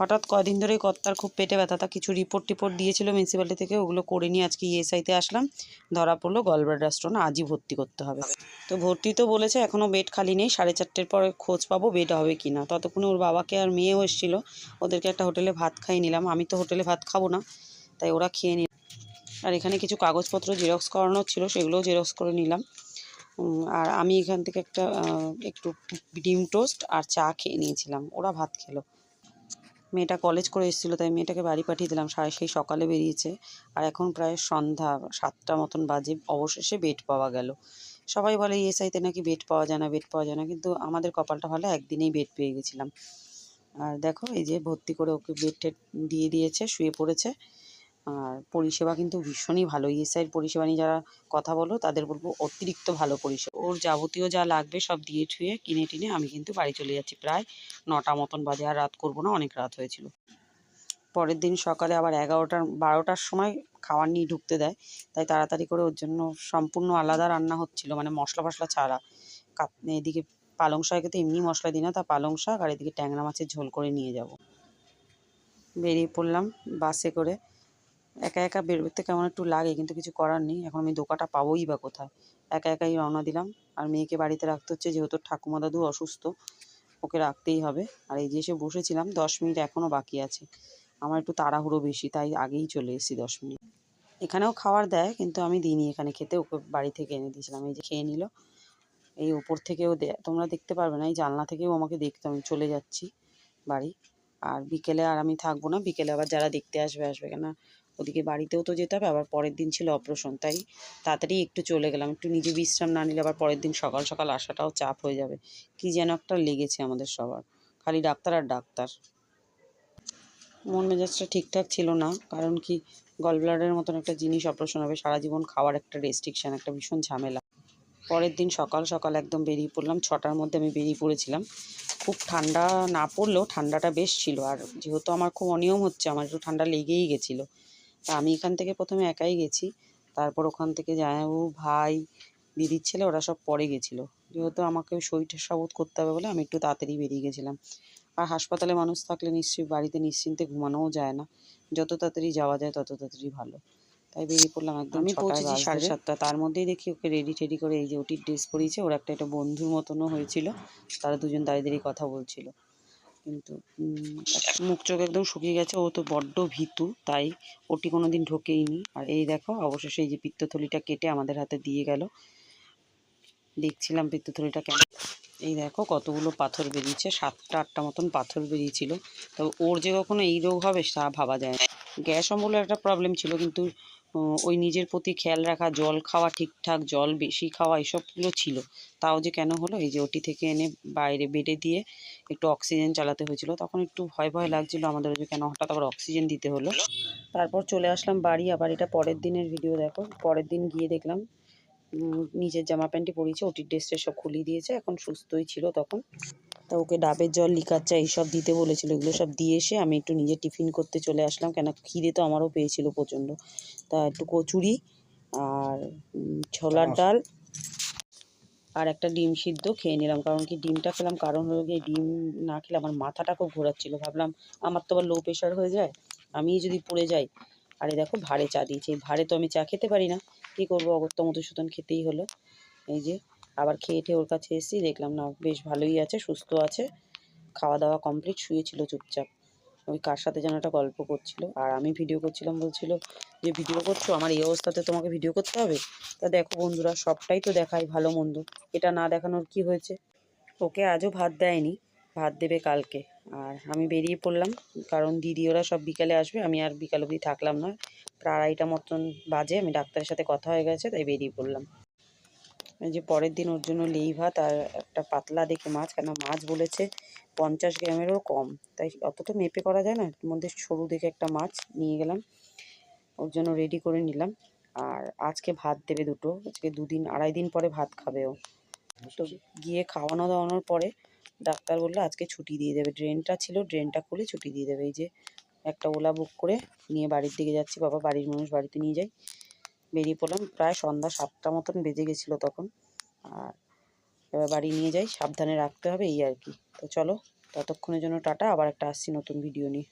হঠাৎ কদিন ধরেই কর্তার খুব পেটে ব্যথা, তা কিছু রিপোর্ট টিপোর্ট দিয়েছিল মিউনিসিপ্যালিটি থেকে, ওগুলো করে নিয়ে আজকে ইএসআইতে আসলাম। ধরা পড়ল গলব্লাডার স্টোন আজই ভর্তি করতে হবে। তো ভর্তি তো বলেছে এখনও বেড খালি নেই, সাড়ে চারটের পরে খোঁজ পাবো বেড হবে কি না। ততক্ষণে ওর বাবাকে আর মেয়েও এসেছিল, ওদেরকে একটা হোটেলে ভাত খাইয়ে নিলাম। আমি তো হোটেলে ভাত খাব না, তাই ওরা খেয়ে নিল। আর এখানে কিছু কাগজপত্র জেরক্স করানোর ছিল, সেগুলোও জেরক্স করে নিলাম। আর আমি এখান থেকে একটা একটু ডিম টোস্ট আর চা খেয়ে নিয়েছিলাম। ওরা ভাত খেলো। মেয়েটা কলেজ করে এসেছিল, তাই মেয়েটাকে বাড়ি পাঠিয়ে দিলাম। সাড়ে সেই সকালে বেরিয়েছে। আর এখন প্রায় সন্ধ্যা সাতটা মতন বাজে। অবশেষে বেড পাওয়া গেল। সবাই বলে ইএসআইতে নাকি বেড পাওয়া যায় না বেড পাওয়া যায় না। কিন্তু আমাদের কপালটা ভালো, একদিনেই বেড পেয়ে গেছিলাম। আর দেখো, এই যে ভর্তি করে ওকে বেড দিয়ে দিয়েছে, শুয়ে পড়েছে। আর পরিষেবা কিন্তু ভীষণই ভালো। ইএসআইয়ের পরিষেবা নিয়ে যারা কথা বলো, তাদের বলব অতিরিক্ত ভালো পরিষেবা। ওর যাবতীয় যা লাগবে সব দিয়ে ঠুয়ে কিনে টিনে আমি কিন্তু বাড়ি চলে যাচ্ছি। প্রায় নটা মতন বাজে, আর রাত করব না, অনেক রাত হয়েছিল। পরের দিন সকালে আবার এগারোটার, বারোটার সময় খাবার নিয়ে ঢুকতে দেয়। তাই তাড়াতাড়ি করে ওর জন্য সম্পূর্ণ আলাদা রান্না হচ্ছিল মানে মশলা ফসলা ছাড়া। এদিকে পালং শাকে তো এমনি মশলা দিই না, তা পালং শাক আর এদিকে ট্যাংরা মাছের ঝোল করে নিয়ে যাব। বেরিয়ে পড়লাম বাসে করে। একা একা বেরোতে কেমন একটু লাগে, কিন্তু কিছু করার নেই। এখন আমি দোকানটা পাবোই বা কোথায়? একা একাই রওনা দিলাম। আর মেয়েকে বাড়িতে রাখতে হচ্ছে, যেহেতু ঠাকুমা দাদু অসুস্থ, ওকে রাখতেই হবে। আর এই যে এসে বসেছিলাম, দশ মিনিট এখনও বাকি আছে। আমার একটু তাড়াহুড়ো বেশি, তাই আগেই চলে এসেছি দশ মিনিট। এখানেও খাবার দেয়, কিন্তু আমি দিইনি এখানে খেতে, ওকে বাড়ি থেকে এনে দিয়েছিলাম। এই যে খেয়ে নিল। এই ওপর থেকেও দেয় তোমরা দেখতে পারবে না, এই জানলা থেকেও আমাকে দেখতে আমি চলে যাচ্ছি বাড়ি। আর বিকেলে আর আমি থাকব না, বিকেলে আবার যারা দেখতে আসবে আসবে কেন? ওদিকে বাড়িতেও তো যেতে হবে, আবার পরের দিন ছিল অপারেশন তাই তাড়াতাড়ি একটু চলে গেলাম। একটু নিজে বিশ্রাম না নিলে আবার পরের দিন সকাল সকাল আসাটাও চাপ হয়ে যাবে। কি যেন একটা লেগেছে আমাদের সবার, খালি ডাক্তার আর ডাক্তার। মন মেজাজটা ঠিকঠাক ছিল না, কারণ কি গলব্লাডারের মতন একটা জিনিস অপারেশন হবে, সারা জীবন খাওয়ার একটা রেস্ট্রিকশান একটা ভীষণ ঝামেলা। পরের দিন সকাল সকাল একদম বেরিয়ে পড়লাম, ছটার মধ্যে আমি বেরিয়ে পড়েছিলাম। খুব ঠান্ডা না পড়লেও ঠান্ডাটা বেশ ছিল, আর যেহেতু আমার খুব অনিয়ম হচ্ছে, আমার একটু ঠান্ডা লেগেই গেছিল। তা আমি এখান থেকে প্রথমে একাই গেছি। তারপর ওখান থেকে জামাইবাবু ভাই দিদির ছেলে ওরা সব পরে গেছিল। যেহেতু আমাকে শরীরটা সাবুত করতে হবে বলে আমি একটু তাড়াতাড়ি বেরিয়ে গেছিলাম। আর হাসপাতালে মানুষ থাকলে নিশ্চয়ই বাড়িতে নিশ্চিন্তে ঘুমানোও যায় না। যত তাড়াতাড়ি যাওয়া যায় তত তাড়াতাড়ি ভালো। তাই বেরিয়ে পড়লাম একদম আমি পৌঁছেছি সাড়ে সাতটা। তার মধ্যেই দেখি ওকে রেডি টেডি করে এই যে ওটির ড্রেস পরিয়েছে। ওর একটা একটা বন্ধুর মতনও হয়েছিল। তারা দুজন দাঁড়িয়ে দাঁড়িয়ে কথা বলছিল। কিন্তু মুখ চোখ একদম শুকিয়ে গেছে। ও তো বড্ড ভীতু তাই ওটি কোনো দিন ঢোকেইনি। আর এই দেখো অবশেষে এই যে পিত্তথলিটা কেটে আমাদের হাতে দিয়ে গেল। দেখছিলাম পিত্তথলিটা কেন এই দেখো কতগুলো পাথর বেরিয়েছে সাতটা আটটা মতন পাথর বেরিয়েছিল। তবে ওর যে কখনো এই রোগ হবে তা ভাবা যায় না। গ্যাস অম্বলের একটা প্রবলেম ছিল কিন্তু ওই নিজের প্রতি খেয়াল রাখা, জল খাওয়া ঠিকঠাক, জল বেশি খাওয়া এসবগুলো ছিল। তাও যে কেন হলো? এই যে ওটি থেকে এনে বাইরে বেডে দিয়ে একটু অক্সিজেন চালাতে হয়েছিল। তখন একটু ভয় ভয় লাগছিল আমাদের যে কেন হঠাৎ আবার অক্সিজেন দিতে হলো। তারপর চলে আসলাম বাড়ি। আবার এটা পরের দিনের ভিডিও দেখো। পরের দিন গিয়ে দেখলাম নিজের জামা প্যান্টই পরিয়েছে। ওটির ড্রেসটা সব খুলিয়ে দিয়েছে। এখন সুস্থই ছিল তখন। তা ওকে ডাবের জল লিকার চা এইসব দিতে বলেছিল। এগুলো সব দিয়ে এসে আমি একটু নিজে টিফিন করতে চলে আসলাম কেন খিদে তো আমারও পেয়েছিল প্রচণ্ড। তা একটু কচুরি আর ছোলার ডাল আর একটা ডিম সিদ্ধ খেয়ে নিলাম। কারণ কি ডিমটা খেলাম কারণ হলো গিয়ে ডিম না খেলে আমার মাথাটা খুব ঘোরাচ্ছিল। ভাবলাম আমার তো আবার লো প্রেশার হয়ে যায় আমি যদি পড়ে যাই। আরে দেখো ভাড়ে চা দিয়েছে। এই ভাড়ে তো আমি চা খেতে পারি না। কী করব? অগত্য মধুসূদন খেতেই হলো। এই যে আবার খেয়ে ঠেয়ে ওর কাছে এসেছি দেখলাম, না, বেশ ভালোই আছে, সুস্থ আছে। খাওয়া দাওয়া কমপ্লিট শুয়েছিল চুপচাপ। ওই কার সাথে যেন একটা গল্প করছিল। আর আমি ভিডিও করছিলাম, বলছিল যে ভিডিও করছ? আমার এই অবস্থাতে তোমাকে ভিডিও করতে হবে? তা দেখো বন্ধুরা, সবটাই তো দেখাই ভালো মন্দ। এটা না দেখানোর কি হয়েছে? ওকে আজও ভাত দেয়নি, ভাত দেবে কালকে। আর আমি বেরিয়ে পড়লাম, কারণ দিদি, ওরা সব বিকালে আসবে। আমি আর বিকাল অবধি থাকলাম না। প্রায় আড়াইটা মতন বাজে, আমি ডাক্তারের সাথে কথা হয়ে গেছে, তাই বেরিয়ে পড়লাম। যে পরের দিন ওর জন্য লেই ভাত আর একটা পাতলা দেখে মাছ, কেন মাছ বলেছে পঞ্চাশ গ্রামেরও কম। তাই অত তো মেপে করা যায় না মধ্যে সরু দেখে একটা মাছ নিয়ে গেলাম, ওর জন্য রেডি করে নিলাম। আর আজকে ভাত দেবে দুটো, আজকে দুদিন, আড়াই দিন পরে ভাত খাবে ও। তো গিয়ে খাওয়ানো দাওয়ানোর পরে ডাক্তার বলল আজকে ছুটি দিয়ে দেবে। ড্রেনটা ছিল, ড্রেনটা খুলে ছুটি দিয়ে দেবে। এই যে একটা ওলা বুক করে নিয়ে বাড়ির দিকে যাচ্ছি, বাবা বাড়ির মানুষ বাড়িতে নিয়ে যাই বেরিয়ে পড়লাম। প্রায় সন্ধ্যা সাতটা মতন বেজে গেছিল তখন। আর এবার বাড়ি নিয়ে যাই, সাবধানে রাখতে হবে, এই আর কি। তো চলো, ততক্ষণের জন্য টাটা, আবার একটা আসছি নতুন ভিডিও নিয়ে।